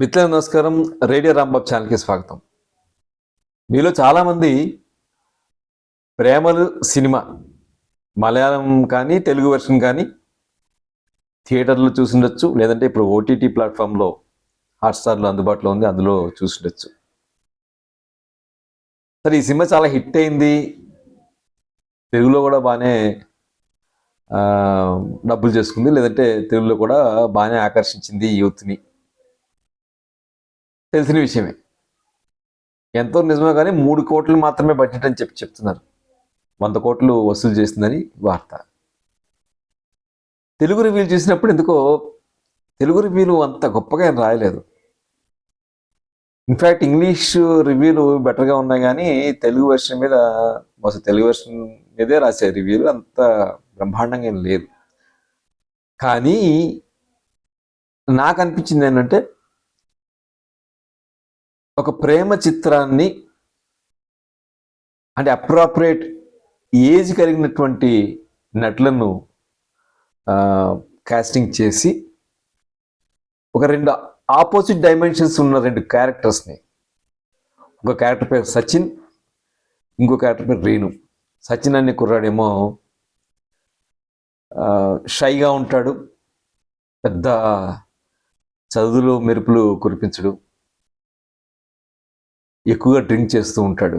మిత్రులకు నమస్కారం. రేడియో రాంబాబు ఛానల్కి స్వాగతం. మీలో చాలామంది ప్రేమలు సినిమా మలయాళం కానీ తెలుగు వెర్షన్ కానీ థియేటర్లో చూసిండొచ్చు. లేదంటే ఇప్పుడు ఓటీటీ ప్లాట్ఫామ్లో హాట్స్టార్లో అందుబాటులో ఉంది అందులో చూసిండొచ్చు. సరే ఈ సినిమా చాలా హిట్ అయింది. తెలుగులో కూడా బాగానే డబ్బులు చేసుకుంది. లేదంటే తెలుగులో కూడా బాగానే ఆకర్షించింది యూత్ని. తెలిసిన విషయమే. ఎంతో నిజమే కానీ మూడు కోట్లు మాత్రమే బడ్జెట్ అని చెప్పి చెప్తున్నారు. వంద కోట్లు వసూలు చేసిందని వార్త. తెలుగు రివ్యూలు చూసినప్పుడు ఎందుకో తెలుగు రివ్యూలు అంత గొప్పగా ఏం రాయలేదు. ఇన్ఫ్యాక్ట్ ఇంగ్లీష్ రివ్యూలు బెటర్గా ఉన్నాయి కానీ తెలుగు వెర్షన్ మీద అసలు తెలుగు వెర్షన్ మీదే రాసే రివ్యూలు అంత బ్రహ్మాండంగా ఏం లేదు. కానీ నాకు అనిపించింది ఏంటంటే ఒక ప్రేమ చిత్రాన్ని అంటే అప్రాపరేట్ ఏజ్ కలిగినటువంటి నటులను కాస్టింగ్ చేసి ఒక రెండు ఆపోజిట్ డైమెన్షన్స్ ఉన్న రెండు క్యారెక్టర్స్ని ఒక క్యారెక్టర్ పేరు సచిన్ ఇంకో క్యారెక్టర్ పేరు రేణు. సచిన్ అనే కుర్రాడేమో షైగా ఉంటాడు పెద్ద చదువులు మెరుపులు కురిపించడు. ఎక్కువగా డ్రింక్ చేస్తూ ఉంటాడు.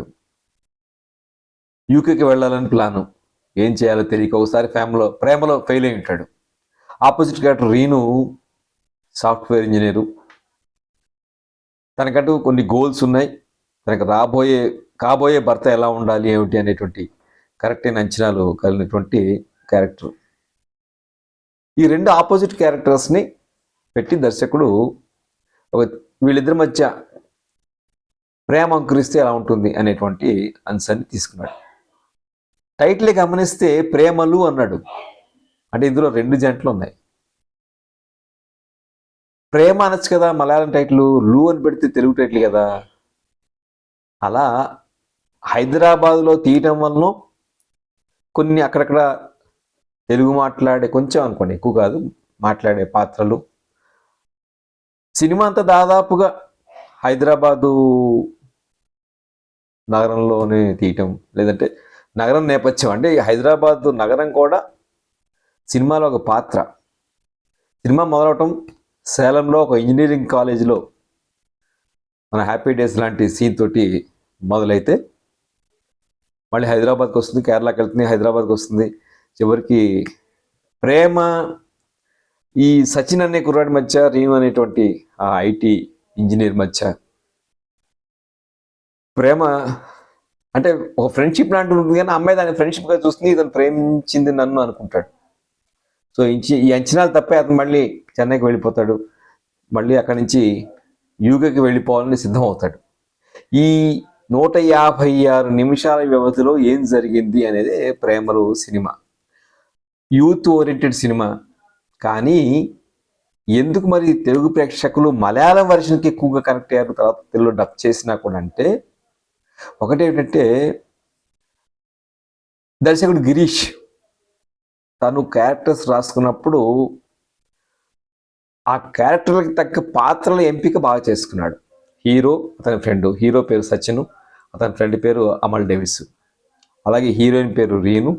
యూకేకి వెళ్ళాలని ప్లాను. ఏం చేయాలో తెలియక ఒకసారి ఫ్యామిలీలో ప్రేమలో ఫెయిల్ అయి ఉంటాడు. Opposite character Reenu software engineer తనకంటూ కొన్ని గోల్స్ ఉన్నాయి. తనకు రాబోయే కాబోయే భర్త ఎలా ఉండాలి ఏమిటి అనేటువంటి కరెక్ట్ అయిన అంచనాలు కలిగినటువంటి క్యారెక్టర్ ఈ రెండు ఆపోజిట్ క్యారెక్టర్స్ని పెట్టి దర్శకుడు ఒక వీళ్ళిద్దరి మధ్య ప్రేమ అంకురిస్తే ఎలా ఉంటుంది అనేటువంటి అంశాన్ని తీసుకున్నాడు. టైటిల్ గమనిస్తే ప్రేమలు అన్నాడు. అంటే ఇందులో రెండు జంటలు ఉన్నాయి. ప్రేమ అనొచ్చు కదా మలయాళం టైటిల్ లూ అని పెడితే తెలుగు టైటిల్ కదా. అలా హైదరాబాద్లో తీయటం వలన కొన్ని అక్కడక్కడ తెలుగు మాట్లాడే కొంచెం అనుకోండి ఎక్కువ కాదు మాట్లాడే పాత్రలు. సినిమా అంతా దాదాపుగా హైదరాబాదు నగరంలోనే తీయటం లేదంటే నగరం నేపథ్యం. అంటే ఈ హైదరాబాద్ నగరం కూడా సినిమాలో ఒక పాత్ర. సినిమా మొదలవటం సేలంలో ఒక ఇంజనీరింగ్ కాలేజీలో మన హ్యాపీ డేస్ లాంటి సీన్ తోటి మొదలైతే మళ్ళీ హైదరాబాద్కి వస్తుంది కేరళకి వెళ్తుంది హైదరాబాద్కి వస్తుంది. చివరికి ప్రేమ ఈ సచిన్ అనే కుర్రాడి మధ్య రీమ్ అనేటువంటి ఆ ఐటీ ఇంజనీర్ మధ్య ప్రేమ అంటే ఒక ఫ్రెండ్షిప్ లాంటి ఉంటుంది కానీ అమ్మాయి దాన్ని ఫ్రెండ్షిప్గా చూస్తుంది ఇతను ప్రేమించింది నన్ను అనుకుంటాడు. సో ఇంచి- ఈ అంచనాలు తప్పే అతను మళ్ళీ చెన్నైకి వెళ్ళిపోతాడు. మళ్ళీ అక్కడి నుంచి యూకేకి వెళ్ళిపోవాలని సిద్ధం అవుతాడు ఈ నూట యాభై ఆరు నిమిషాల వ్యవధిలో ఏం జరిగింది అనేది ప్రేమలు సినిమా. Youth oriented cinema. కానీ ఎందుకు మరి తెలుగు ప్రేక్షకులు మలయాళం వర్షన్కి ఎక్కువగా కనెక్ట్ అయ్యారు తర్వాత తెలుగు డబ్ చేసినా కూడా అంటే ఒకటి ఏంటంటే దర్శకుడు గిరీష్ తను క్యారెక్టర్స్ రాసుకున్నప్పుడు ఆ క్యారెక్టర్లకు తగ్గ పాత్రల ఎంపిక బాగా చేసుకున్నాడు. హీరో అతని ఫ్రెండ్. హీరో పేరు సచిన్ అతని ఫ్రెండ్ పేరు అమల్ డేవిస్. అలాగే హీరోయిన్ పేరు రీను.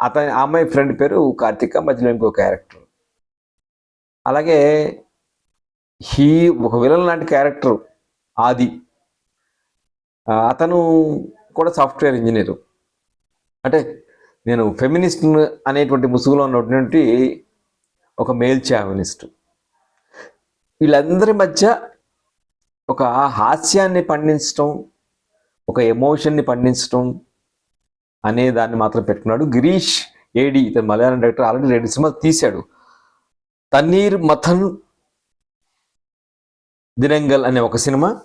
అతని అమ్మాయి ఫ్రెండ్ పేరు కార్తిక మధ్యలో ఇంకో క్యారెక్టర్ అలాగే హీ ఒక విలన్ లాంటి క్యారెక్టర్ ఆది. అతను కూడా సాఫ్ట్వేర్ ఇంజనీరు. అంటే నేను ఫెమినిస్ట్ అనేటువంటి ముసుగులో ఉన్నటువంటి ఒక మేల్ చావనిస్ట్ వీళ్ళందరి మధ్య ఒక హాస్యాన్ని పండించడం ఒక ఎమోషన్ని పండించడం అనే దాన్ని మాత్రం పెట్టుకున్నాడు. గిరీష్ ఏడి ఇతను మలయాళం డైరెక్టర్ ఆల్రెడీ రెండు సినిమాలు తీశాడు. తన్నీర్ మథన్ దినంగల్ అనే ఒక సినిమా.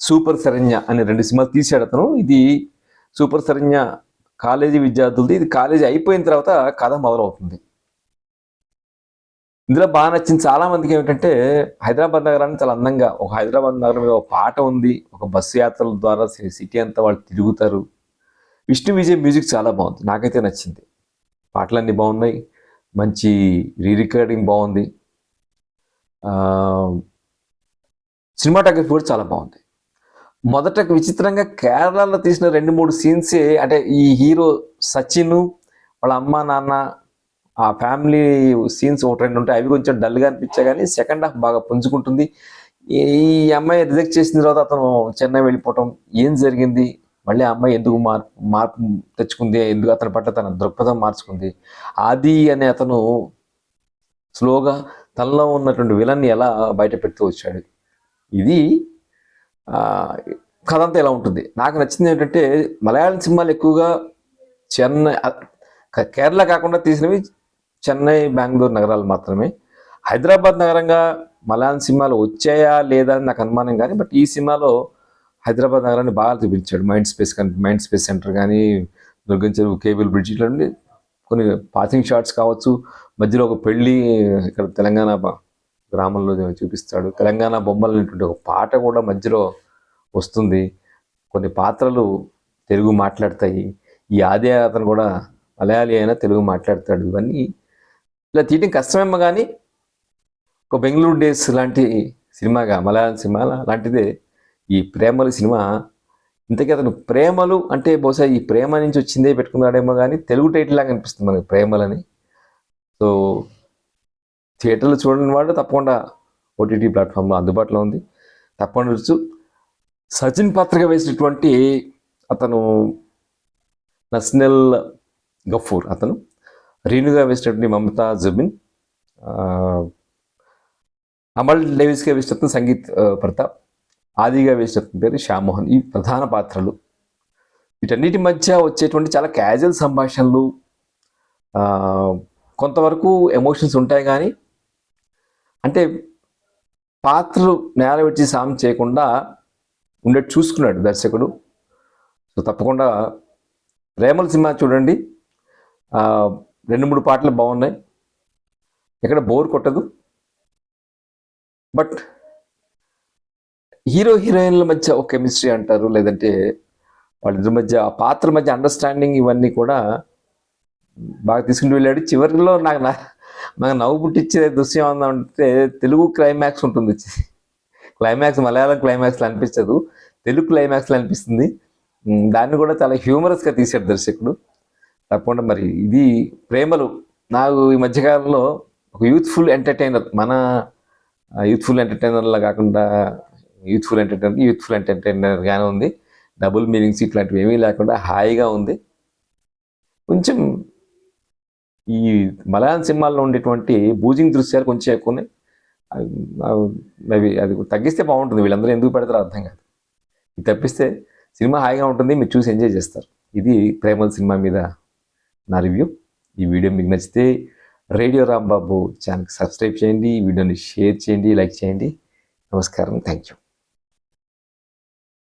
సూపర్ శరణ్య అనే రెండు సినిమాలు తీశాడు అతను. ఇది సూపర్ శరణ్య కాలేజీ విద్యార్థులది. ఇది కాలేజీ అయిపోయిన తర్వాత కథ మొదలవుతుంది. ఇందులో బాగా నచ్చింది చాలా మందికి ఏమిటంటే హైదరాబాద్ నగరాన్ని చాలా అందంగా ఒక హైదరాబాద్ నగరం మీద ఒక పాట ఉంది. ఒక బస్సు యాత్రల ద్వారా సిటీ అంతా వాళ్ళు తిరుగుతారు. విష్ణు విజయ్ మ్యూజిక్ చాలా బాగుంది. నాకైతే నచ్చింది. పాటలన్నీ బాగున్నాయి. మంచి రీ రికార్డింగ్ బాగుంది. సినిమాటోగ్రఫీ కూడా చాలా బాగుంది. మొదట విచిత్రంగా కేరళలో తీసిన రెండు మూడు సీన్సే అంటే ఈ హీరో సచిన్ వాళ్ళ అమ్మ నాన్న ఆ ఫ్యామిలీ సీన్స్ ఒకటి రెండు ఉంటాయి. అవి కొంచెం డల్గా అనిపించాయి కానీ సెకండ్ హాఫ్ బాగా పుంజుకుంటుంది. ఈ అమ్మాయి రిజెక్ట్ చేసిన తర్వాత అతను చెన్నై వెళ్ళిపోవటం ఏం జరిగింది? మళ్ళీ ఆ అమ్మాయి ఎందుకు మార్పు మార్పు తెచ్చుకుంది? ఎందుకు అతని పట్ల తన దృక్పథం మార్చుకుంది? ఆది అనే అతను స్లోగా తనలో ఉన్నటువంటి విలన్ని ఎలా బయట పెడుతూ వచ్చాడు? ఇది కథ అంతా ఇలా ఉంటుంది. నాకు నచ్చింది ఏంటంటే మలయాళం సినిమాలు ఎక్కువగా చెన్నై కేరళ కాకుండా తీసినవి చెన్నై బెంగళూరు నగరాలు మాత్రమే. హైదరాబాద్ నగరంగా మలయాళం సినిమాలు వచ్చాయా లేదా అని నాకు అనుమానం కానీ బట్ ఈ సినిమాలో హైదరాబాద్ నగరాన్ని బాగా చూపించాడు. మైండ్ స్పేస్ కానీ మైండ్ స్పేస్ సెంటర్ కానీ దుర్గం చెరువు కేబుల్ బ్రిడ్జ్ ఇట్లాంటి కొన్ని పాసింగ్ షాట్స్ కావచ్చు. మధ్యలో ఒక పెళ్ళి ఇక్కడ తెలంగాణ గ్రామంలో చూపిస్తాడు. తెలంగాణ బొమ్మలు అనేటువంటి ఒక పాట కూడా మధ్యలో వస్తుంది. కొన్ని పాత్రలు తెలుగు మాట్లాడతాయి. ఈ ఆది అతను కూడా మలయాళీ అయినా తెలుగు మాట్లాడతాడు. ఇవన్నీ ఇలా తీయటం కష్టమేమో కానీ ఒక బెంగళూరు డేస్ లాంటి సినిమాగా మలయాళం సినిమా లాంటిదే ఈ ప్రేమలు సినిమా. ఇంతకీ అతను ప్రేమలు అంటే బహుశా ఈ ప్రేమ నుంచి వచ్చిందే పెట్టుకున్నాడేమో కానీ తెలుగు టైటిల్ లాగా అనిపిస్తుంది మనకి ప్రేమలని. సో థియేటర్లో చూడని వాడు తప్పకుండా ఓటీటీ ప్లాట్ఫామ్లో అందుబాటులో ఉంది. తప్పకుండా రుచు సచిన్ పాత్రగా వేసినటువంటి అతను నస్నెల్ గఫూర్ అతను. రేణుగా వేసినటువంటి మమతా జుబిన్. అమల్ డేవిస్గా వేసినటువంటి సంగీత్ ప్రతాప్. ఆదిగా వేసినటువంటి పేరు శ్యామోహన్ ఈ ప్రధాన పాత్రలు. వీటన్నిటి మధ్య వచ్చేటువంటి చాలా క్యాజువల్ సంభాషణలు కొంతవరకు ఎమోషన్స్ ఉంటాయి కానీ అంటే పాత్రలు నేల పెట్టి సాయం చేయకుండా ఉండేట్టు చూసుకున్నాడు దర్శకుడు. సో తప్పకుండా రేమల సినిమా చూడండి. రెండు మూడు పాటలు బాగున్నాయి. ఎక్కడ బోర్ కొట్టదు. బట్ హీరో హీరోయిన్ల మధ్య ఒక కెమిస్ట్రీ అంటారు. లేదంటే వాళ్ళిద్దరి మధ్య ఆ పాత్ర మధ్య అండర్స్టాండింగ్ ఇవన్నీ కూడా బాగా తీసుకుని వెళ్ళాడు. చివరిలో నాకు నా- నాకు నవ్వు పుట్టించే దృశ్యం ఏంటంటే తెలుగు క్లైమాక్స్ ఉంటుంది. క్లైమాక్స్ మలయాళం క్లైమాక్స్లో అనిపించదు. తెలుగు క్లైమాక్స్లో అనిపిస్తుంది. దాన్ని కూడా చాలా హ్యూమరస్గా తీశాడు దర్శకుడు. తప్పకుండా మరి ఇది ప్రేమలు. నాకు ఈ మధ్యకాలంలో ఒక యూత్ఫుల్ ఎంటర్టైనర్ మన యూత్ఫుల్ ఎంటర్టైనర్లా కాకుండా యూత్ఫుల్ ఎంటర్టైనర్ యూత్ఫుల్ ఎంటర్టైనర్గానే ఉంది. డబుల్ మీనింగ్స్ ఇట్లాంటివి ఏమీ లేకుండా హాయిగా ఉంది. కొంచెం ఈ మలయాళం సినిమాల్లో ఉండేటువంటి బూజింగ్ దృశ్యాలు కొంచెం ఎక్కువ ఉన్నాయి. అవి అది తగ్గిస్తే బాగుంటుంది. వీళ్ళందరూ ఎందుకు పెడతారో అర్థం కాదు. ఇది తప్పిస్తే సినిమా హాయిగా ఉంటుంది. మీరు చూసి ఎంజాయ్ చేస్తారు. ఇది ప్రేమల సినిమా మీద నా రివ్యూ. ఈ వీడియో మీకు నచ్చితే రేడియో రాంబాబు ఛానల్కి సబ్స్క్రైబ్ చేయండి. ఈ వీడియోని షేర్ చేయండి లైక్ చేయండి. నమస్కారం. Thank you.